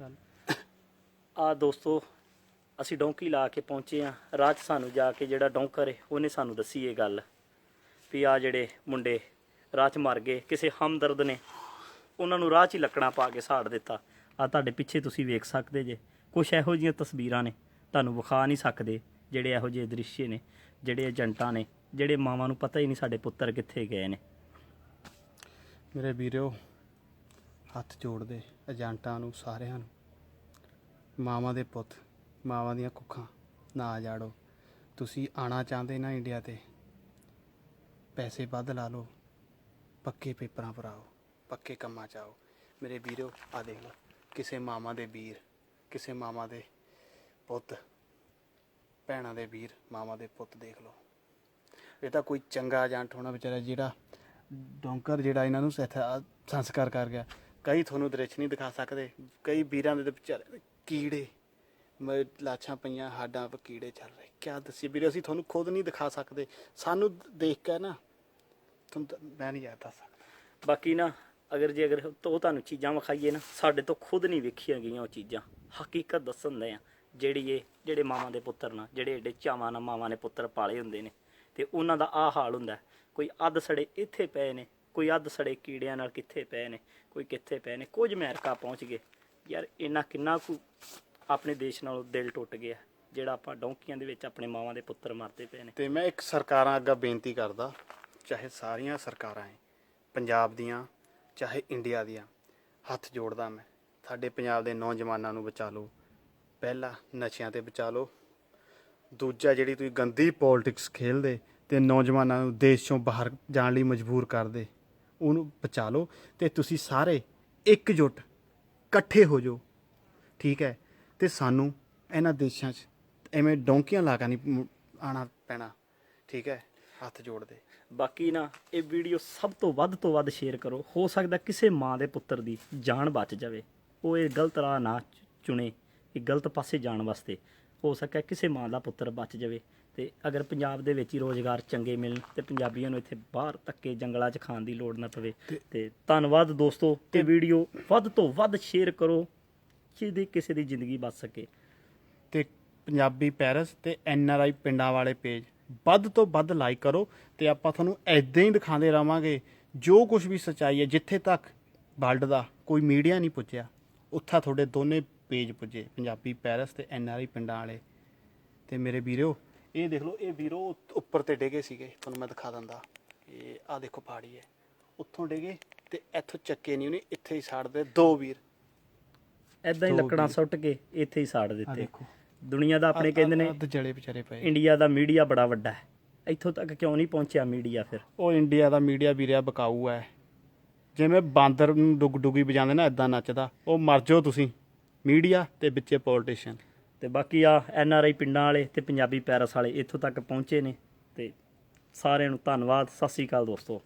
ਚੱਲ ਆ ਦੋਸਤੋ, ਅਸੀਂ ਡੌਂਕੀ ਲਾ ਕੇ ਪਹੁੰਚੇ ਆ ਰਾਹ 'ਚ ਸਾਨੂੰ ਜਾ ਕੇ ਜਿਹੜਾ ਡੌਂਕਰ ਹੈ, ਉਹਨੇ ਸਾਨੂੰ ਦੱਸੀ ਇਹ ਗੱਲ ਵੀ ਆ ਜਿਹੜੇ ਮੁੰਡੇ ਰਾਹ 'ਚ ਮਰ ਗਏ, ਕਿਸੇ ਹਮਦਰਦ ਨੇ, ਉਹਨਾਂ ਨੂੰ ਰਾਹ 'ਚ ਹੀ ਲੱਕੜਾਂ ਪਾ ਕੇ ਸਾੜ ਦਿੱਤਾ। ਆ ਤੁਹਾਡੇ ਪਿੱਛੇ ਤੁਸੀਂ ਵੇਖ ਸਕਦੇ ਜੇ ਕੁਝ ਇਹੋ ਜਿਹੀਆਂ ਤਸਵੀਰਾਂ ਨੇ, ਤੁਹਾਨੂੰ ਵਿਖਾ ਨਹੀਂ ਸਕਦੇ ਜਿਹੜੇ ਇਹੋ ਜਿਹੇ ਦ੍ਰਿਸ਼ ਨੇ, ਜਿਹੜੇ ਏਜੰਟਾਂ ਨੇ, ਜਿਹੜੇ ਮਾਵਾਂ ਨੂੰ ਪਤਾ ਹੀ ਨਹੀਂ ਸਾਡੇ ਪੁੱਤਰ ਕਿੱਥੇ ਗਏ ਨੇ। ਮੇਰੇ ਵੀਰੋ ਹੱਥ ਜੋੜਦੇ ਏਜੰਟਾਂ ਨੂੰ ਸਾਰਿਆਂ ਨੂੰ। ਮਾਵਾਂ ਦੇ ਪੁੱਤ, ਮਾਵਾਂ ਦੀਆਂ ਕੁੱਖਾਂ, ਨਾ ਜਾੜੋ। ਤੁਸੀਂ ਆਣਾ ਚਾਹੁੰਦੇ ਨਾ ਇੰਡੀਆ ਤੇ। ਪੈਸੇ ਵੱਧ ਲਾ ਲਓ, ਪੱਕੇ ਪੇਪਰਾਂ ਭਰਾਓ, ਪੱਕੇ ਕੰਮਾਂ ਚ ਆਓ। ਮੇਰੇ ਵੀਰੋ, ਆ ਦੇਖ ਲਓ, ਕਿਸੇ ਮਾਵਾਂ ਦੇ ਵੀਰ, ਕਿਸੇ ਮਾਵਾਂ ਦੇ ਪੁੱਤ, ਭੈਣਾਂ ਦੇ ਵੀਰ, ਮਾਵਾਂ ਦੇ ਪੁੱਤ ਦੇਖ ਲਓ। ਇਹ ਤਾਂ ਕੋਈ ਚੰਗਾ ਏਜੰਟ ਹੋਣਾ ਵਿਚਾਰਾ ਜਿਹੜਾ ਡੋਂਕਰ ਜਿਹੜਾ ਇਹਨਾਂ ਨੂੰ ਸੈਥ- ਸੰਸਕਾਰ ਕਰ ਗਿਆ। ਕਈ ਤੁਹਾਨੂੰ ਦ੍ਰਿਸ਼ ਨਹੀਂ ਦਿਖਾ ਸਕਦੇ। ਕਈ ਵੀਰਾਂ ਦੇ ਤਾਂ ਵਿਚਾਰੇ ਕੀੜੇ, ਮ- ਲਾਸ਼ਾਂ ਪਈਆਂ, ਹਾਡਾਂ 'ਤੇ ਕੀੜੇ ਚੱਲ ਰਹੇ। ਕਿਆ ਦੱਸੀ ਵੀਰੇ, ਅਸੀਂ ਤੁਹਾਨੂੰ ਖੁਦ ਨਹੀਂ ਦਿਖਾ ਸਕਦੇ। ਸਾਨੂੰ ਦੇਖ ਕੇ ਨਾ, ਤੁਹਾਨੂੰ ਮੈਂ ਨਹੀਂ ਯਾਦ ਦੱਸ ਸਕਦਾ। ਬਾਕੀ ਨਾ, ਅਗਰ ਜੇ ਅਗਰ ਉਹ ਤੁਹਾਨੂੰ ਚੀਜ਼ਾਂ ਵਿਖਾਈਏ ਨਾ, ਸਾਡੇ ਤੋਂ ਖੁਦ ਨਹੀਂ ਵੇਖੀਆਂ ਗਈਆਂ ਉਹ ਚੀਜ਼ਾਂ। ਹਕੀਕਤ ਦੱਸਣ ਦੇ ਆ, ਜਿਹੜੀ ਇਹ, ਜਿਹੜੇ ਮਾਵਾਂ ਦੇ ਪੁੱਤਰ ਨਾ, ਜਿਹੜੇ ਏਡੇ ਚਾਵਾਂ ਨਾਲ ਮਾਵਾਂ ਨੇ ਪੁੱਤਰ ਪਾਲੇ ਹੁੰਦੇ ਨੇ। ਤੇ ਉਹਨਾਂ ਦਾ ਆ ਹਾਲ ਹੁੰਦਾ, ਕੋਈ ਅੱਧ ਸੜੇ ਇੱਥੇ ਪਏ ਨੇ ਕੋਈ ਅੱਧ ਸੜੇ ਕੀੜਿਆਂ ਨਾਲ ਕਿੱਥੇ ਪਏ ਨੇ, ਕੋਈ ਕਿੱਥੇ ਪਏ ਨੇ, ਕੁਝ ਅਮਰੀਕਾ ਪਹੁੰਚ ਗਏ। ਯਾਰ ਇੰਨਾ ਕਿੰਨਾ ਕੁ ਆਪਣੇ ਦੇਸ਼ ਨਾਲੋਂ ਦਿਲ ਟੁੱਟ ਗਿਆ, ਜਿਹੜਾ ਆਪਾਂ ਡੌਂਕੀਆਂ ਦੇ ਵਿੱਚ ਆਪਣੇ ਮਾਵਾਂ ਦੇ ਪੁੱਤਰ ਮਰਦੇ ਪਏ ਨੇ। ਤੇ ਮੈਂ ਇੱਕ ਸਰਕਾਰਾਂ ਅੱਗੇ ਬੇਨਤੀ ਕਰਦਾ, ਚਾਹੇ ਸਾਰੀਆਂ ਸਰਕਾਰਾਂ ਹੈ ਪੰਜਾਬ ਦੀਆਂ, ਚਾਹੇ ਇੰਡੀਆ ਦੀਆਂ, ਹੱਥ ਜੋੜਦਾ ਮੈਂ, ਸਾਡੇ ਪੰਜਾਬ ਦੇ ਨੌਜਵਾਨਾਂ ਨੂੰ ਬਚਾ ਲਓ, ਪਹਿਲਾ ਨਸ਼ਿਆਂ ਤੇ ਬਚਾ ਲਓ, ਦੂਜਾ ਜਿਹੜੀ ਤੁਸੀਂ ਗੰਦੀ ਪੋਲਿਟਿਕਸ ਖੇਲਦੇ ਤੇ ਨੌਜਵਾਨਾਂ ਨੂੰ ਦੇਸ਼ ਚੋਂ ਬਾਹਰ ਜਾਣ ਲਈ ਮਜਬੂਰ ਕਰਦੇ ਉਹਨੂੰ ਬਚਾ ਲਓ ਤੇ ਤੁਸੀਂ ਸਾਰੇ ਇਕਜੁੱਟ ਇਕੱਠੇ ਹੋ ਜਾਓ। ਠੀਕ ਹੈ? ਤੇ ਸਾਨੂੰ ਇਹਨਾਂ ਦੇਸ਼ਾਂ 'ਚ ਐਵੇਂ ਡੌਂਕੀਆਂ ਲਾ ਕੇ ਨਹੀਂ ਆਣਾ ਪੈਣਾ। ਠੀਕ ਹੈ? ਹੱਥ ਜੋੜਦੇ। ਬਾਕੀ ਨਾ, ਇਹ ਵੀਡੀਓ ਸਭ ਤੋਂ ਵੱਧ ਤੋਂ ਵੱਧ ਸ਼ੇਅਰ ਕਰੋ। ਹੋ ਸਕਦਾ ਕਿਸੇ ਮਾਂ ਦੇ ਪੁੱਤਰ ਦੀ ਜਾਨ ਬਚ ਜਾਵੇ। ਉਹ ਇਹ ਗਲਤ ਰਾਹ ਨਾ ਚੁਣੇ। ਇਹ ਗਲਤ ਪਾਸੇ ਜਾਣ ਵਾਸਤੇ ਹੋ ਸਕਿਆ ਕਿਸੇ ਮਾਂ ਦਾ ਪੁੱਤਰ ਬਚ ਜਾਵੇ। ਤੇ ਅਗਰ ਪੰਜਾਬ ਦੇ ਵਿੱਚ ਹੀ ਰੋਜ਼ਗਾਰ ਚੰਗੇ ਮਿਲਣ ਤੇ ਪੰਜਾਬੀਆਂ ਨੂੰ ਇੱਥੇ ਬਾਹਰ ਧੱਕੇ ਜੰਗਲਾਂ 'ਚ ਖਾਣ ਦੀ ਲੋੜ ਨਾ ਪਵੇ ਤੇ ਧੰਨਵਾਦ ਦੋਸਤੋ ਇਹ ਵੀਡੀਓ ਵੱਧ ਤੋਂ ਵੱਧ ਸ਼ੇਅਰ ਕਰੋ ਜਿਹਦੀ ਕਿਸੇ ਦੀ ਜ਼ਿੰਦਗੀ ਬਚ ਸਕੇ। ਤੇ ਪੰਜਾਬੀ ਪੈਰਸ ਤੇ ਐਨ ਆਰ ਆਈ ਪਿੰਡਾਂ ਵਾਲੇ ਪੇਜ ਵੱਧ ਤੋਂ ਵੱਧ ਲਾਈਕ ਕਰੋ ਤੇ ਆਪਾਂ ਤੁਹਾਨੂੰ ਐਦਾਂ ਹੀ ਦਿਖਾਉਂਦੇ ਰਵਾਂਗੇ ਜੋ ਕੁਝ ਵੀ ਸੱਚਾਈ ਹੈ ਜਿੱਥੇ ਤੱਕ ਵਰਲਡ ਦਾ ਕੋਈ ਮੀਡੀਆ ਨਹੀਂ ਪੁੱਜਿਆ ਉੱਥਾ ਤੁਹਾਡੇ ਦੋਨੇ ਪੇਜ ਪੁੱਜੇ ਪੰਜਾਬੀ ਪੈਰਸ ਤੇ ਐਨ ਆਰ ਆਈ ਪਿੰਡਾਂ ਵਾਲੇ। ਤੇ ਮੇਰੇ ਵੀਰੋ ਇਹ ਦੇਖ ਲਓ ਇਹ ਵੀਰੋ ਉੱਪਰ ਤੇ ਡਿੱਗੇ ਸੀਗੇ ਤੁਹਾਨੂੰ ਮੈਂ ਦਿਖਾ ਦਿੰਦਾ। ਇਹ ਆ ਦੇਖੋ ਪਹਾੜੀ ਹੈ। ਉੱਥੋਂ ਡਿੱਗੇ ਤੇ ਇੱਥੋਂ ਚੱਕੇ ਨਹੀਂ ਉਹਨੇ ਇੱਥੇ ਹੀ ਛੱਡਦੇ ਦੋ ਵੀਰ। ਐਦਾਂ ਹੀ ਲੱਕੜਾਂ। ਸੁੱਟ ਕੇ ਇੱਥੇ ਹੀ ਸਾੜ ਆ ਦਿੱਤੇ। ਦੇਖੋ। ਦੁਨੀਆ ਦਾ ਆਪਣੇ ਕਹਿੰਦੇ ਨੇ ਜਲੇ ਵਿਚਾਰੇ ਪਏ। ਇੰਡੀਆ ਦਾ ਮੀਡੀਆ ਬੜਾ ਵੱਡਾ ਹੈ। ਇੱਥੋਂ ਤੱਕ ਕਿਉਂ ਨਹੀਂ ਪਹੁੰਚਿਆ ਮੀਡੀਆ ਫਿਰ? ਉਹ ਇੰਡੀਆ ਦਾ ਮੀਡੀਆ ਵੀਰਿਆ ਬਕਾਊ ਹੈ। ਜਿਵੇਂ ਬਾਂਦਰ ਨੂੰ ਡੁਗ ਡੁਗੀ ਵਜਾਉਂਦੇ ਨਾ ਇਦਾਂ ਨੱਚਦਾ। ਉਹ ਮਰ ਜਾਓ ਤੁਸੀਂ। ਮੀਡੀਆ ਤੇ ਵਿੱਚੇ ਪੋਲੀਟੀਸ਼ੀਅਨ ਤੇ ਬਾਕੀ ਆ ਐਨ ਆਰ ਆਈ ਪਿੰਡਾਂ ਵਾਲੇ ਤੇ ਪੰਜਾਬੀ ਪੈਰਸ ਵਾਲੇ ਇੱਥੋਂ ਤੱਕ ਪਹੁੰਚੇ ਨੇ ਤੇ ਸਾਰਿਆਂ ਨੂੰ ਧੰਨਵਾਦ, ਸਤਿ ਸ੍ਰੀ ਅਕਾਲ ਦੋਸਤੋ।